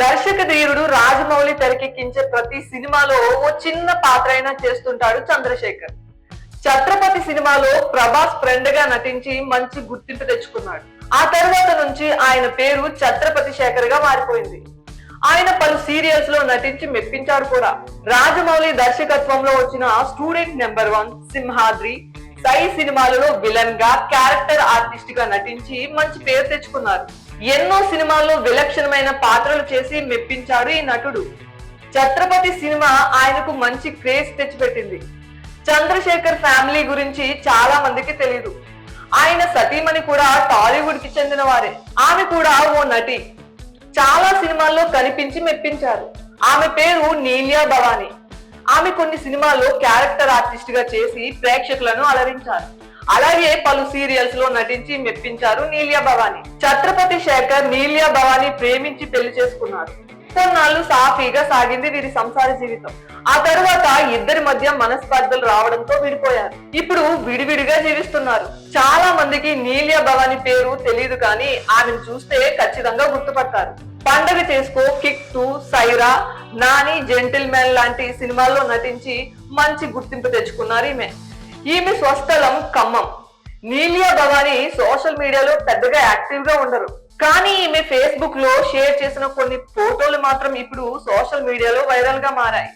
దర్శక ధీరుడు రాజమౌళి తెరకెక్కించే ప్రతి సినిమాలో ఓ చిన్న పాత్ర అయినా చేస్తుంటాడు చంద్రశేఖర్. ఛత్రపతి సినిమాలో ప్రభాస్ ఫ్రెండ్గా నటించి మంచి గుర్తింపు తెచ్చుకున్నాడు. ఆ తర్వాత నుంచి ఆయన పేరు ఛత్రపతి శేఖర్గా మారిపోయింది. ఆయన పలు సీరియల్స్లో నటించి మెప్పించాడు కూడా. రాజమౌళి దర్శకత్వంలో వచ్చిన student number one Simhadri Sye సినిమాలలో విలన్గా క్యారెక్టర్ ఆర్టిస్ట్గా నటించి మంచి పేరు తెచ్చుకున్నారు. ఎన్నో సినిమాల్లో విలక్షణమైన పాత్రలు చేసి మెప్పించాడు ఈ నటుడు. ఛత్రపతి సినిమా ఆయనకు మంచి క్రేజ్ తెచ్చిపెట్టింది. చంద్రశేఖర్ ఫ్యామిలీ గురించి చాలా మందికి తెలియదు ఆయన సతీమణి కూడా టాలీవుడ్కి చెందిన వారే ఆమె కూడా ఓ నటి. చాలా సినిమాల్లో కనిపించి మెప్పించారు. ఆమె పేరు నీలియా భవానీ. ఆమె కొన్ని సినిమాల్లో క్యారెక్టర్ ఆర్టిస్ట్గా చేసి ప్రేక్షకులను అలరించారు. అలాగే పలు సీరియల్స్లో నటించి మెప్పించారు నీలియా భవానీ. ఛత్రపతి శేఖర్ నీలియా భవానీ ప్రేమించి పెళ్ళి చేసుకున్నారు. కొన్నాళ్ళు సాఫీగా సాగింది వీరి సంసార జీవితం. ఆ తర్వాత ఇద్దరి మధ్య మనస్పర్ధలు రావడంతో విడిపోయారు. ఇప్పుడు విడివిడిగా జీవిస్తున్నారు. చాలా మందికి నీలియా భవానీ పేరు తెలియదు కానీ ఆమెను చూస్తే ఖచ్చితంగా గుర్తుపడతారు. Pandaga Chesko kick two Sye Raa Nani gentleman లాంటి సినిమాల్లో నటించి మంచి గుర్తింపు తెచ్చుకున్నారు ఈమె. ఈమె స్వస్థలం ఖమ్మం. నీలియా భవానీ సోషల్ మీడియాలో పెద్దగా యాక్టివ్గా ఉండరు. కానీ ఈమె ఫేస్బుక్లో షేర్ చేసిన కొన్ని ఫోటోలు మాత్రం ఇప్పుడు సోషల్ మీడియాలో వైరల్గా మారాయి.